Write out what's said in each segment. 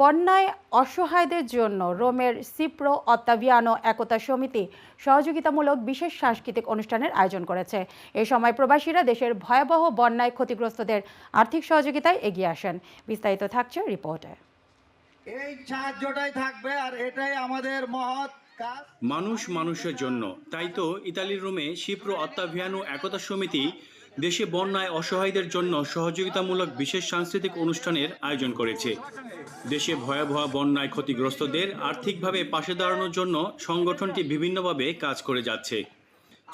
বন্যায় অসহায়দের জন্য রোমের সিপ্রো অত্তাভিয়ানো একতা সমিতি সহযোগিতামূলক বিশেষ সাংস্কৃতিক অনুষ্ঠানের আয়োজন করেছে। এ সময় প্রবাসীরা দেশের ভয়াবহ বন্যায় ক্ষতিগ্রস্তদের আর্থিক সহযোগিতায় এগিয়ে আসেন। বিস্তারিত থাকছে রিপোর্টে। এই সাহায্যটাই থাকবে আর এটাই আমাদের মহৎ মানুষ মানুষের জন্য। তাই তো ইতালির রোমে শিপ্রো অত্তাভিয়ানো একতা সমিতি দেশে বন্যায় অসহায়দের জন্য সহযোগিতামূলক বিশেষ সাংস্কৃতিক অনুষ্ঠানের আয়োজন করেছে। দেশে ভয়াবহ বন্যায় ক্ষতিগ্রস্তদের আর্থিকভাবে পাশে দাঁড়ানোর জন্য সংগঠনটি বিভিন্নভাবে কাজ করে যাচ্ছে।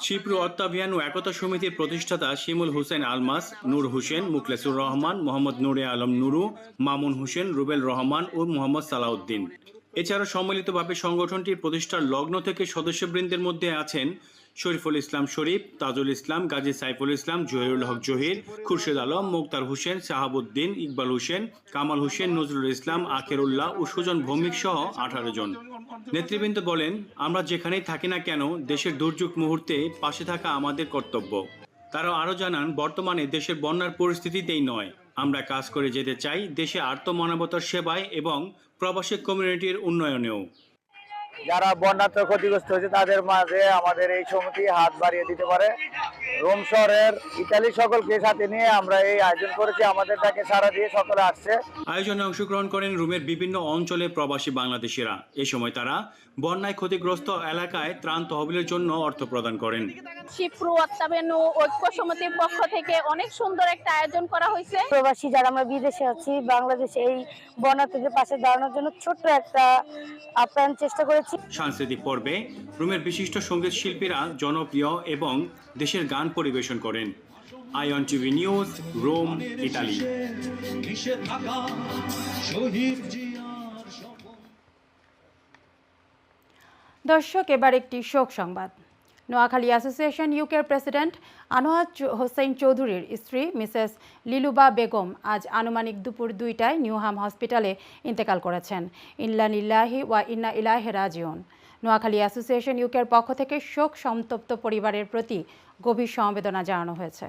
শিপ্রু ও একতা সমিতির প্রতিষ্ঠাতা শিমুল হোসেন আলমাস, নূর হোসেন, মুখলেসুর রহমান, মোহাম্মদ নুরে আলম নুরু, মামুন হোসেন, রুবেল রহমান ও মোহাম্মদ সালাউদ্দিন। এছাড়া সম্মিলিতভাবে সংগঠনটির প্রতিষ্ঠার লগ্ন থেকে সদস্যবৃন্দের মধ্যে আছেন শরীফুল ইসলাম শরীফ, তাজুল ইসলাম, গাজী সাইফুল ইসলাম, জহিরুল হক জহির, খুরশেদ আলম, মুক্তার হোসেন, শাহাবুদ্দিন, ইকবাল হোসেন, কামাল হোসেন, নজরুল ইসলাম, আখেরুল্লাহ ও সুজন ভৌমিক সহ আঠারো জন। নেতৃবৃন্দ বলেন, আমরা যেখানেই থাকি না কেন, দেশের দুর্যোগ মুহূর্তে পাশে থাকা আমাদের কর্তব্য। তারা আরও জানান, বর্তমানে দেশের বন্যার পরিস্থিতিতেই নয়। আমরা কাজ করে যেতে চাই দেশে আত্মমানবতার সেবায় এবং প্রবাসী কমিউনিটির উন্নয়নেও। যারা বন্যাতে ক্ষতিগ্রস্ত হয়েছে তাদের মাঝে আমাদের এই সমিতি হাত বাড়িয়ে দিতে পারে। রোম শহরের ইতালি সকলকে সাথে নিয়ে আমরা এই আয়োজন করেছি। আমাদের ডাকে সারা দিয়ে সকলে আসছে। আয়োজনে অংশগ্রহণ করেন রুমের বিভিন্ন অঞ্চলে প্রবাসী বাংলাদেশিরা। এ সময় তারা বন্যায় ক্ষতিগ্রস্ত এলাকায় ত্রাণ তহবিলের জন্য অর্থ প্রদান করেন। ঐক্য সমিতির পক্ষ থেকে অনেক সুন্দর একটা আয়োজন করা হয়েছে। প্রবাসী যারা আমরা বিদেশে আছি বাংলাদেশে এই বন্যার্থীদের পাশে দাঁড়ানোর জন্য ছোট্ট একটা আপ্যায়ন চেষ্টা করেছি। সাংস্কৃতিক পর্বে রুমের বিশিষ্ট সংগীত শিল্পীরা জনপ্রিয় এবং দেশের গান পরিবেশন করেন। আইঅন টিভি নিউজ রোম ইতালি দর্শক এবার একটি শোক সংবাদ। নোয়াখালী অ্যাসোসিয়েশন ইউকের প্রেসিডেন্ট আনোয়ার হোসেন চৌধুরীর স্ত্রী মিসেস লিলুবা বেগম আজ আনুমানিক দুপুর দুইটায় নিউহাম হসপিটালে ইন্তেকাল করেছেন। ইল্লা ইল্লাহি ওয়া ইন্না ইলাহে রাজিউন। নোয়াখালী অ্যাসোসিয়েশন ইউকের পক্ষ থেকে শোক সন্তপ্ত পরিবারের প্রতি গভীর সমবেদনা জানানো হয়েছে।